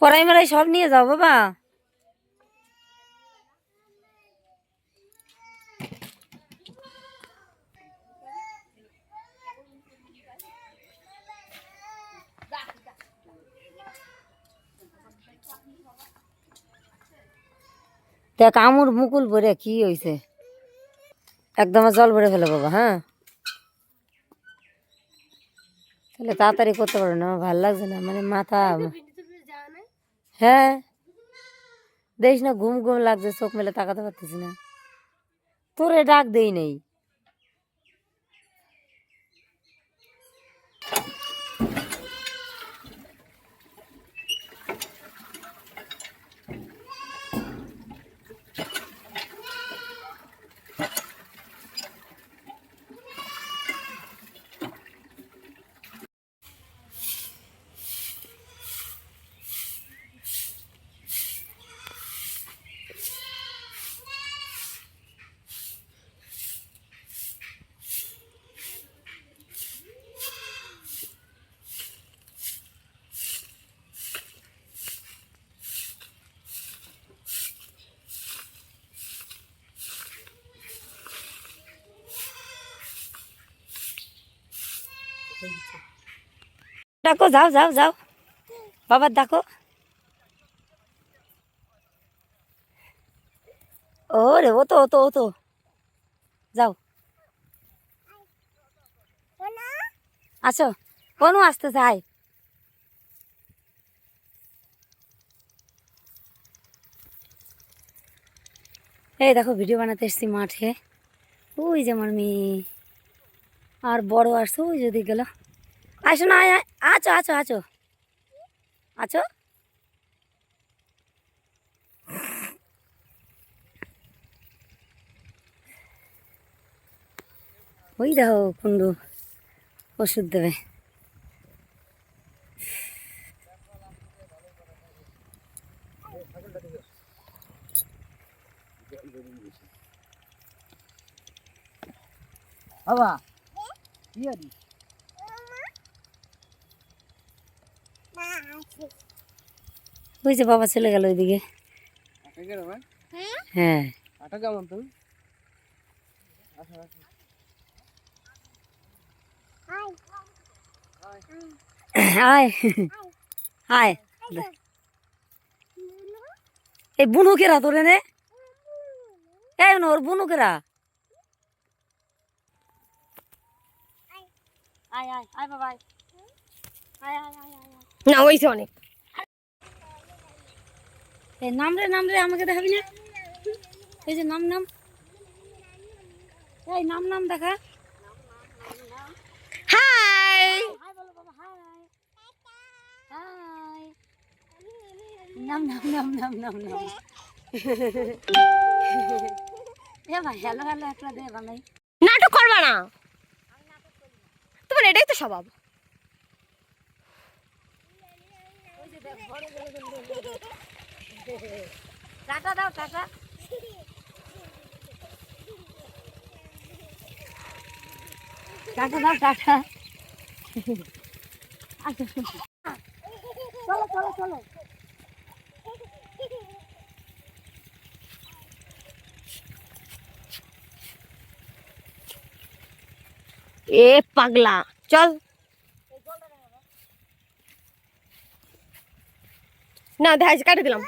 কড়াই মারাই সব নিয়ে যাও, বাবা। দেখ, আমুর মুকুল ভরে কি হয়েছে একদম জল ভরে ফেলে, বাবা হ্যাঁ? তাহলে তাড়াতাড়ি করতে পারো না, আমার ভালো লাগছে না মানে মাথা হ্যাঁ। দেখিস না, ঘুম ঘুম লাগছে, চোখ মেলে তাকাতে পারতেছি না। তোরে ডাক দেই নেই। ডাকো, যাও যাও যাও। বাবার ডাকো। ও রে, ও তো ও তো ও তো। যাও। আসো। কোনো আসতে চাই এই দেখো, ভিডিও বানাতে এসছি মাঠে। ওই যে আমার মেয়ে। আর বড় আসছে, ওই যদি গেল। আসো না। আছো আছো আছো। আছো? ওই দেখো কুন্ডু ওষুধ দেবে। বাবা কি আদি ওই যে বাবা চলে গেল ওইদিকে। আটা গেল ভাই হ্যাঁ। আটা কেমন তুমি আয়। আয়। এই বুনু কেরা তোরে নে। এই ওর বুনু আয় আয় আয় বাবা আয়। আয় আয় আয় আয় আয়। না হয়েছে অনেক। নাম রে নাম রে আমাকে দেখাবি না? এই যে নাম নাম। এই নাম নাম দেখা। হাই। হাই বলো বাবা হাই। হাই। নাম নাম নাম নাম নাম নাম। এ ভাই হ্যালো হ্যালো একটা দে বানাই। নাটক করবা না? স্বভাব টাটা দাও টাটা টাটা দাও টাটা আসো। চলো চলো চলো এ পাগলা চল। না দেখা কাটে দিলাম।